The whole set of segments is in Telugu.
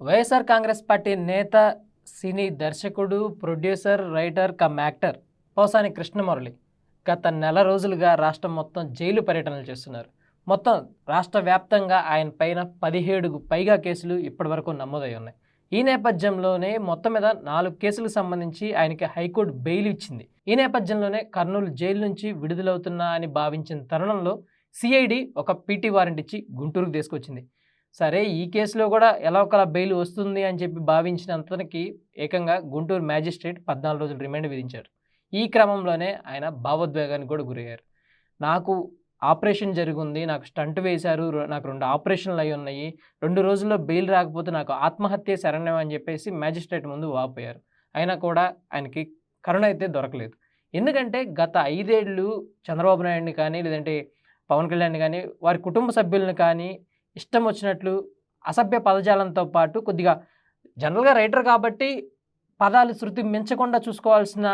వైఎస్ఆర్ కాంగ్రెస్ పార్టీ నేత సినీ దర్శకుడు producer writer cum actor Posani Krishnamurali గత నెల రోజులుగా రాష్ట్రం మొత్తం జైలు పర్యటనలు చేస్తున్నారు. మొత్తం రాష్ట్ర వ్యాప్తంగా ఆయన పైన పదిహేడుకు పైగా కేసులు ఇప్పటివరకు నమోదై ఉన్నాయి. ఈ నేపథ్యంలోనే మొత్తం మీద నాలుగు కేసులకు సంబంధించి ఆయనకి హైకోర్టు బెయిల్ ఇచ్చింది. ఈ నేపథ్యంలోనే కర్నూలు జైలు నుంచి విడుదలవుతున్నా అని భావించిన తరుణంలో సిఐడి ఒక పీటీ వారెంట్ ఇచ్చి గుంటూరుకు తీసుకొచ్చింది. సరే ఈ కేసులో కూడా ఎలా ఒకలా బెయిల్ వస్తుంది అని చెప్పి భావించినంతకి ఏకంగా గుంటూరు మ్యాజిస్ట్రేట్ పద్నాలుగు రోజులు రిమాండ్ విధించారు. ఈ క్రమంలోనే ఆయన భావోద్వేగానికి కూడా గురయ్యారు. నాకు ఆపరేషన్ జరిగింది నాకు స్టంట్ వేశారు నాకు రెండు ఆపరేషన్లు అయి ఉన్నాయి రెండు రోజుల్లో బెయిల్ రాకపోతే నాకు ఆత్మహత్య శరణ్యం అని చెప్పేసి మ్యాజిస్ట్రేట్ ముందు వాపోయారు. అయినా కూడా ఆయనకి కరుణ అయితే దొరకలేదు. ఎందుకంటే గత ఐదేళ్ళు చంద్రబాబు నాయుడిని కానీ లేదంటే పవన్ కళ్యాణ్ కానీ వారి కుటుంబ సభ్యులను కానీ ఇష్టం వచ్చినట్లు అసభ్య పదజాలంతో పాటు కొద్దిగా జనరల్గా రైటర్ కాబట్టి పదాలు శృతి మించకుండా చూసుకోవాల్సిన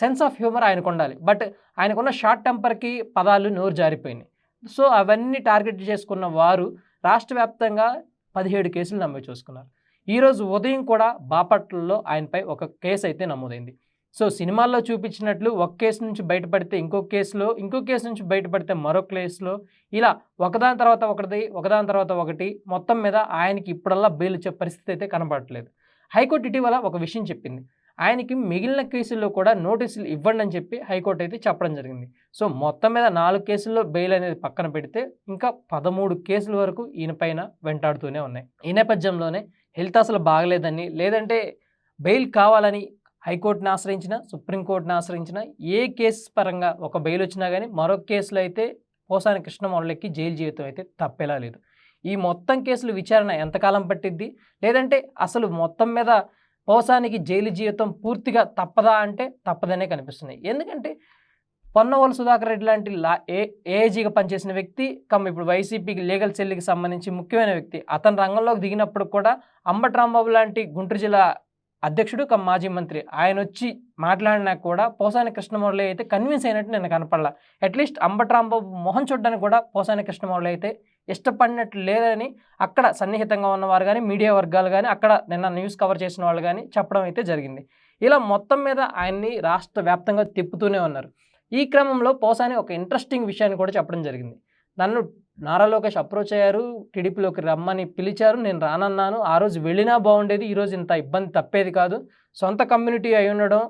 సెన్స్ ఆఫ్ హ్యూమర్ ఆయనకు ఉండాలి. బట్ ఆయనకున్న షార్ట్ టెంపర్కి పదాలు నోరు జారిపోయినాయి. సో అవన్నీ టార్గెట్ చేసుకున్న వారు రాష్ట్ర వ్యాప్తంగా పదిహేడు కేసులు నమోదు చేసుకున్నారు. ఈరోజు ఉదయం కూడా బాపట్లలో ఆయనపై ఒక కేసు అయితే నమోదైంది. సో సినిమాల్లో చూపించినట్లు ఒక కేసు నుంచి బయటపడితే ఇంకో కేసులో ఇంకో కేసు నుంచి బయటపడితే మరో కేసులో ఇలా ఒకదాని తర్వాత ఒకటి ఒకదాని తర్వాత ఒకటి మొత్తం మీద ఆయనకి ఇప్పుడల్లా బెయిల్ ఇచ్చే పరిస్థితి అయితే కనపడట్లేదు హైకోర్టు ఇటీవల ఒక విషయం చెప్పింది. ఆయనకి మిగిలిన కేసుల్లో కూడా నోటీసులు ఇవ్వండి అని చెప్పి హైకోర్టు అయితే చెప్పడం జరిగింది. సో మొత్తం మీద నాలుగు కేసుల్లో బెయిల్ అనేది పక్కన పెడితే ఇంకా పదమూడు కేసుల వరకు ఈయన పైన వెంటాడుతూనే ఉన్నాయి. ఈ నేపథ్యంలోనే హెల్త్ అసలు బాగలేదని లేదంటే బెయిల్ కావాలని హైకోర్టును ఆశ్రయించిన సుప్రీంకోర్టును ఆశ్రయించిన ఏ కేసు పరంగా ఒక బెయిల్ వచ్చినా కానీ మరొక కేసులో అయితే పోసాని కృష్ణమౌళికి జైలు జీవితం అయితే తప్పేలా లేదు. ఈ మొత్తం కేసులు విచారణ ఎంతకాలం పట్టిద్ది? లేదంటే అసలు మొత్తం మీద పోసానికి జైలు జీవితం పూర్తిగా తప్పదా అంటే తప్పదనే కనిపిస్తుంది ఎందుకంటే పొన్నవోలు సుధాకర్ రెడ్డి లాంటి లా ఏ ఏఐజీగా పనిచేసిన వ్యక్తి కమ్ ఇప్పుడు వైసీపీకి లీగల్ సెల్కి సంబంధించి ముఖ్యమైన వ్యక్తి అతని రంగంలోకి దిగినప్పుడు కూడా అంబట్ రాంబాబు లాంటి గుంటూరు జిల్లా అధ్యక్షుడు కమ్ మాజీ మంత్రి. ఆయన వచ్చి మాట్లాడినా కూడా పోసాని కృష్ణమౌళి అయితే కన్విన్స్ అయినట్టు నేను కనపడలా. అట్లీస్ట్ అంబట్రాంబాబు మొహం చూడడానికి కూడా పోసాని కృష్ణమౌళి అయితే ఇష్టపడినట్లు లేదని అక్కడ సన్నిహితంగా ఉన్నవారు కానీ మీడియా వర్గాలు కానీ అక్కడ నిన్న న్యూస్ కవర్ చేసిన వాళ్ళు కానీ చెప్పడం అయితే జరిగింది. ఇలా మొత్తం మీద ఆయన్ని రాష్ట్ర వ్యాప్తంగా తిప్పుతూనే ఉన్నారు. ఈ క్రమంలో పోసాని ఒక ఇంట్రెస్టింగ్ విషయాన్ని కూడా చెప్పడం జరిగింది. నన్ను నారా లోకేష్ అప్రోచ్ అయ్యారు టీడీపీలోకి రమ్మని పిలిచారు నేను రానన్నాను. ఆ రోజు వెళ్ళినా బాగుండేది ఈరోజు ఇంత ఇబ్బంది తప్పేది కాదు. సొంత కమ్యూనిటీ అయి ఉండడం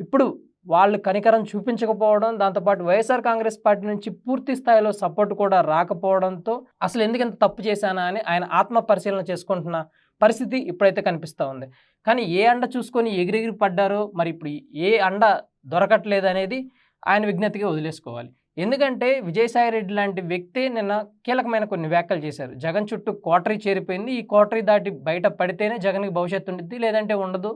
ఇప్పుడు వాళ్ళు కనికరం చూపించకపోవడం దాంతోపాటు వైఎస్ఆర్ కాంగ్రెస్ పార్టీ నుంచి పూర్తి స్థాయిలో సపోర్ట్ కూడా రాకపోవడంతో అసలు ఎందుకు ఇంత తప్పు చేశానా అని ఆయన ఆత్మ పరిశీలన చేసుకుంటున్న పరిస్థితి ఇప్పుడైతే కనిపిస్తూ ఉంది. కానీ ఏ అండ చూసుకొని ఎగిరెగిరి పడ్డారో మరి ఇప్పుడు ఏ అండ దొరకట్లేదు అనేది ఆయన విజ్ఞతగా వదిలేసుకోవాలి. ఎందుకంటే విజయసాయి రెడ్డి లాంటి వ్యక్తి నిన్న కీలకమైన కొన్ని వ్యాఖ్యలు చేశారు. జగన్ చుట్టూ కోటరీ చేరిపోయింది. ఈ కోటరీ దాటి బయట పడితేనే జగన్కి భవిష్యత్తు ఉండిద్ది. లేదంటే ఉండదు.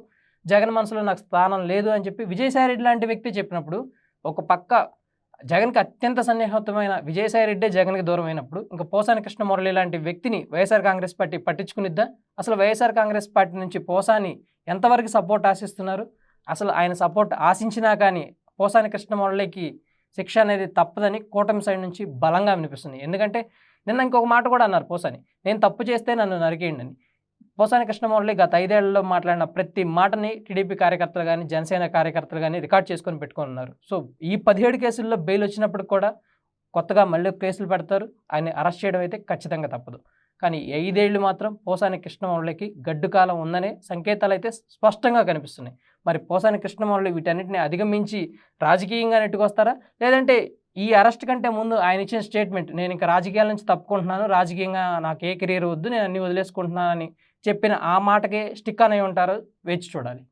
జగన్ మనసులో నాకు స్థానం లేదు అని చెప్పి విజయసాయి రెడ్డి లాంటి వ్యక్తి చెప్పినప్పుడు ఒక పక్క జగన్కి అత్యంత సన్నిహితమైన విజయసాయి రెడ్డే జగన్కి దూరం అయినప్పుడు ఇంకా పోసాని కృష్ణమురళి లాంటి వ్యక్తిని వైఎస్ఆర్ కాంగ్రెస్ పార్టీ పట్టించుకునిద్దా? అసలు వైఎస్ఆర్ కాంగ్రెస్ పార్టీ నుంచి పోసాని ఎంతవరకు సపోర్ట్ ఆశిస్తున్నారు? అసలు ఆయన సపోర్ట్ ఆశించినా కానీ పోసాని కృష్ణమురళికి శిక్ష అనేది తప్పదని కూటమి సైడ్ నుంచి బలంగా వినిపిస్తుంది. ఎందుకంటే నిన్న ఇంకొక మాట కూడా అన్నారు పోసాని. నేను తప్పు చేస్తే నన్ను నరికేయండి అని. పోసాని కృష్ణమౌళి గత ఐదేళ్ళలో మాట్లాడిన ప్రతి మాటని టీడీపీ కార్యకర్తలు కానీ జనసేన కార్యకర్తలు కానీ రికార్డ్ చేసుకొని పెట్టుకొని ఉన్నారు సో ఈ పదిహేడు కేసుల్లో బెయిల్ వచ్చినప్పుడు కూడా కొత్తగా మళ్ళీ కేసులు పెడతారు. ఆయన్ని అరెస్ట్ చేయడం అయితే ఖచ్చితంగా తప్పదు. కానీ ఐదేళ్ళు మాత్రం పోసాని కృష్ణమౌళికి గడ్డు కాలం ఉందనే సంకేతాలు అయితే స్పష్టంగా కనిపిస్తున్నాయి. మరి పోసాని కృష్ణమౌళి వీటన్నిటిని అధిగమించి రాజకీయంగా నెట్టుకొస్తారా? లేదంటే ఈ అరెస్ట్ కంటే ముందు ఆయన ఇచ్చిన స్టేట్మెంట్ నేను ఇంకా రాజకీయాల నుంచి తప్పుకుంటున్నాను రాజకీయంగా నాకు ఏ కెరీర్ వద్దు నేను అన్ని వదిలేసుకుంటున్నానని చెప్పిన ఆ మాటకే స్టిక్ అని ఉంటారు వేచి చూడాలి.